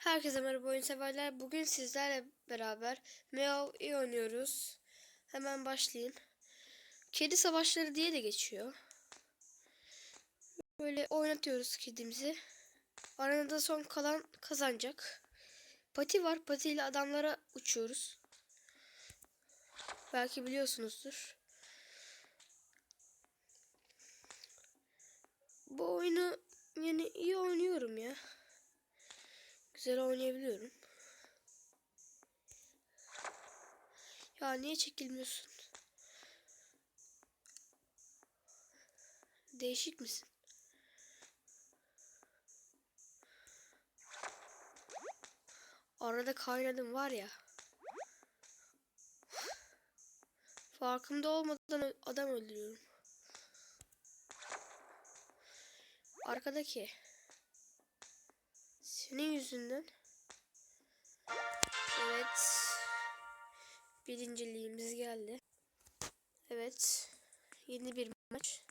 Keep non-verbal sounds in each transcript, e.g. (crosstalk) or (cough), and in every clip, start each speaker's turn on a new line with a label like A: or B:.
A: Herkese merhaba oyun severler. Bugün sizlerle beraber Meow oynuyoruz. Hemen başlayayım. Kedi savaşları diye de geçiyor. Böyle oynatıyoruz kedimizi. Aranada son kalan kazanacak. Pati var. Pati ile adamlara uçuyoruz. Belki biliyorsunuzdur. Bu oyunu yani iyi oynuyorum ya. Güzel oynayabiliyorum. Ya niye çekilmiyorsun? Değişik misin? Arada kaynadım var ya. Farkında olmadan adam öldürüyorum. Arkadaki. Senin yüzünden. Evet. Birinciliğimiz geldi. Evet. Yeni bir maç.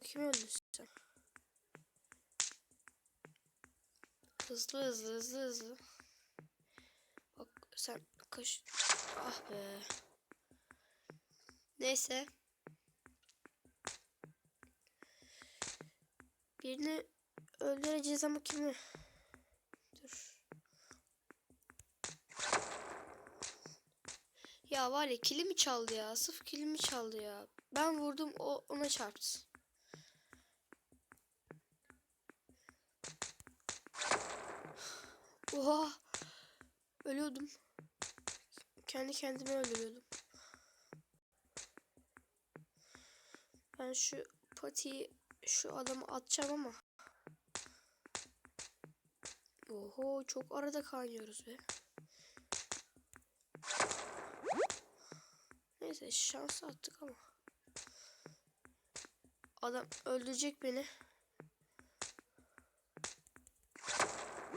A: Kim öldürsün? Hızlı hızlı hızlı hızlı. Bak sen kaş... Ah be. Neyse. Birini öldüreceğiz ama kimi? Dur. Ya var ya kilimi çaldı ya. Sırf kilimi çaldı ya. Ben vurdum o ona çarptı. Oha. Ölüyordum. Kendi kendime öldürüyordum. Ben şu patiyi şu adamı atacağım ama. Oho çok arada kaynıyoruz be. Neyse şans attık ama. Adam öldürecek beni.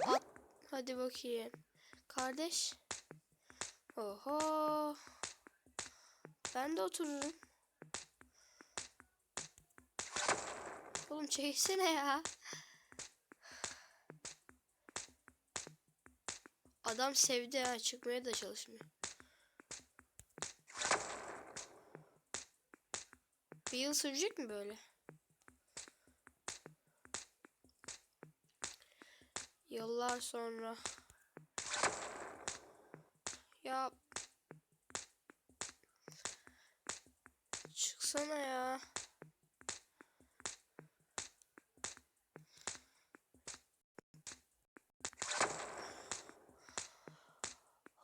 A: At. Hadi bakayım. Kardeş. Oho. Ben de otururum. Oğlum çeksene ya. Adam sevdi ha çıkmaya da çalışmıyor. Bir yıl sürecek mi böyle? Yıllar sonra. Ya çıksana ya.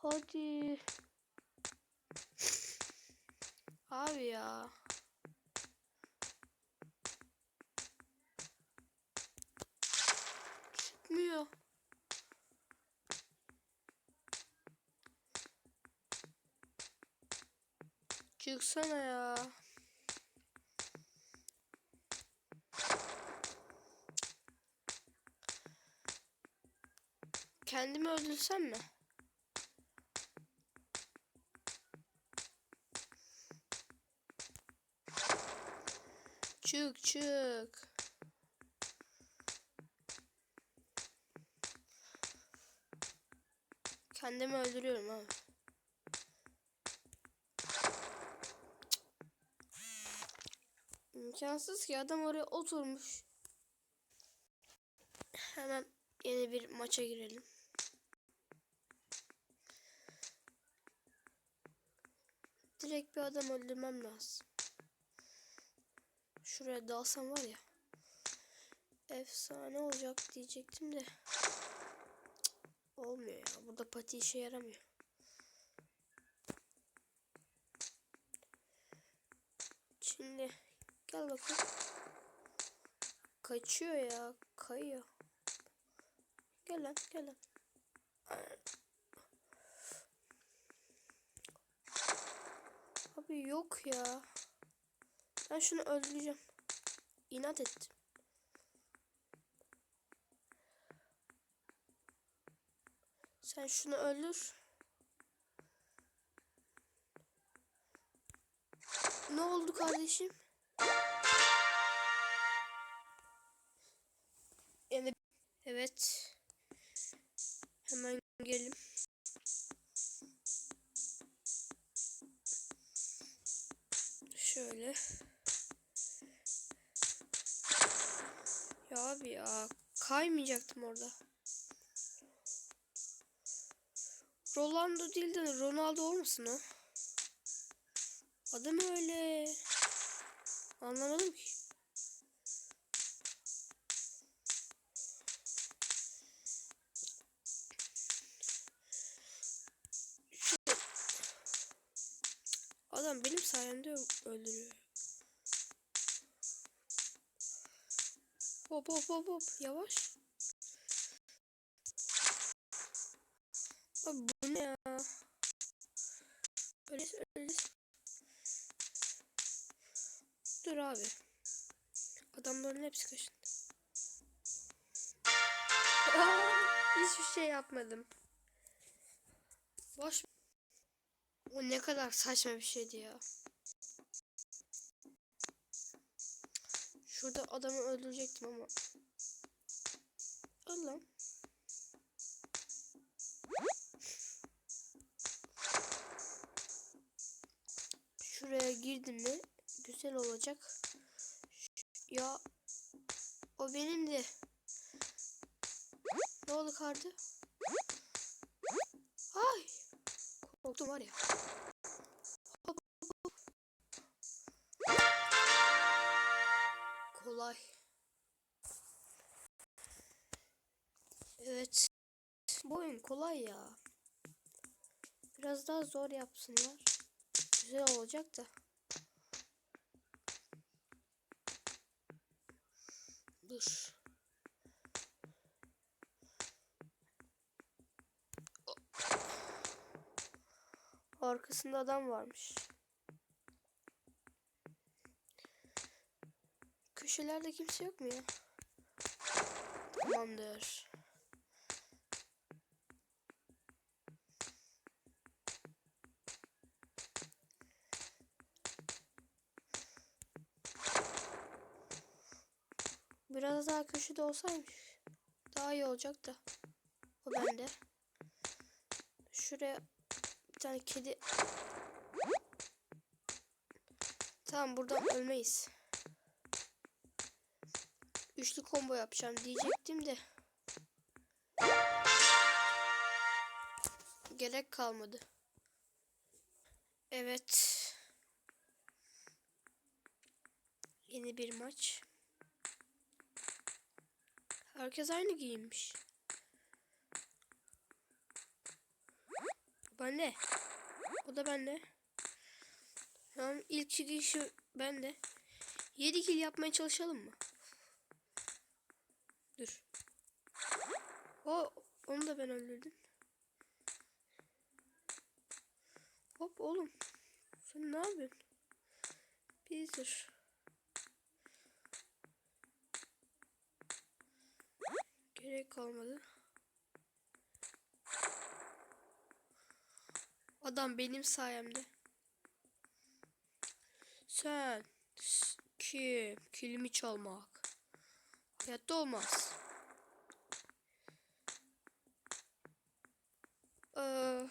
A: Hadi. Abi ya. Çıkmıyor. Çıksana ya. Kendimi öldürsem mi? Çık çık. Kendimi öldürüyorum abi. İmkansız ki adam oraya oturmuş. Hemen yeni bir maça girelim. Direkt bir adam öldürmem lazım. Şuraya dalsam var ya. Efsane olacak diyecektim de. Cık, olmuyor ya. Burada pati işe yaramıyor. Şimdi gel bakayım. Kaçıyor ya. Kayıyor. Gel lan gel lan. Abi yok ya. Ben şunu öldüreceğim. İnat ettim. Sen şunu öldür. Ne oldu kardeşim? Yani Evet. Hemen gelelim. Şöyle. Ya abi ya kaymayacaktım orada. Rolando değil de Ronaldo olmasın o? Adı mı öyle? Anlamadım ki. Adam benim sayemde öldürüyor. Hop hop hop hop yavaş. Abi bu ne ya? Öyle öyle. Dur abi. Adamların hepsi kaşındı. (laughs) Hiçbir şey yapmadım. Boş. O ne kadar saçma bir şeydi ya. Şurada adamı öldürecektim ama. Allah'ım. Şuraya girdim mi güzel olacak. Ya o benimdi. Ne oldu kardı? Ay. Korktum var ya. Biraz daha zor yapsınlar. Güzel olacak da. Dur. Arkasında adam varmış. Köşelerde kimse yok mu ya? Tamamdır. Daha köşede olsaymış. Daha iyi olacak da. O bende. Şuraya bir tane kedi. Tamam buradan ölmeyiz. Üçlü combo yapacağım diyecektim de. Gerek kalmadı. Evet. Yeni bir maç. Herkes aynı giyinmiş. Ben ne? O da bende. Tamam ilk çıkışı bende. 7 kill yapmaya çalışalım mı? Dur. O onu da ben öldürdüm. Hop oğlum. Sen ne yapıyorsun? Peter. Gerek kalmadı. Adam benim sayemde. Sen kim? Kilimi çalmak. Hayatta olmaz. Ee,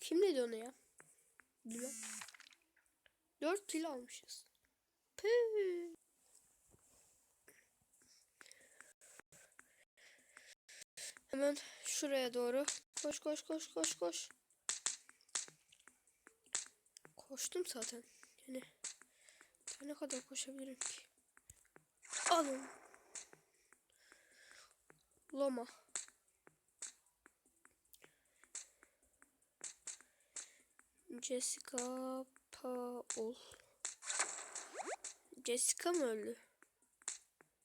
A: kim dedi onu ya? Bilmem. 4 kilo almışız. Püh. Hemen şuraya doğru. Koş koş koş koş koş. Koştum zaten. Yani daha ne kadar koşabilirim ki? Alın. Loma. Jessica Paul. Jessica mı öldü?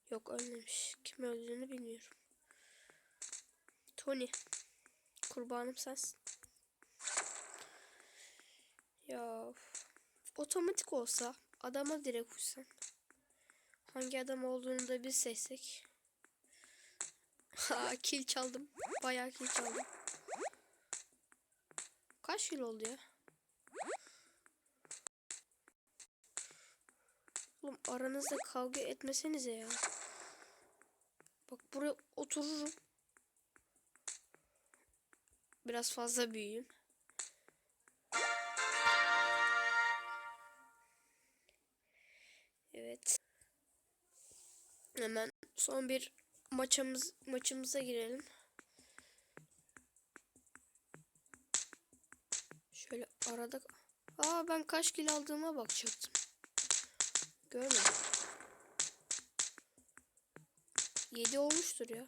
A: Yok ölmemiş. Kim öldüğünü bilmiyorum. Tony. Kurbanım sensin. Ya otomatik olsa adama direkt uçsan. Hangi adam olduğunu da biz seçsek. (laughs) Ha kill çaldım. Bayağı kill çaldım. Kaç yıl oldu ya? Oğlum aranızda kavga etmesenize ya. Bak buraya otururum. Biraz fazla büyüyeyim. Evet. Hemen son bir maçımız maçımıza girelim. Şöyle arada Aa ben kaç kilo aldığıma bakacaktım. Görmedim. 7 olmuştur ya.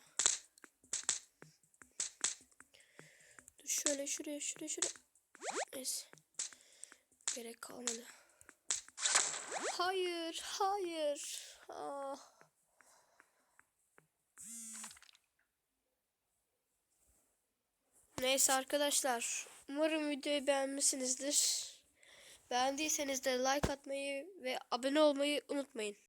A: Dur şöyle şuraya şuraya şuraya. Neyse. Gerek kalmadı. Hayır, hayır. Ah. Neyse arkadaşlar. Umarım videoyu beğenmişsinizdir. Beğendiyseniz de like atmayı ve abone olmayı unutmayın.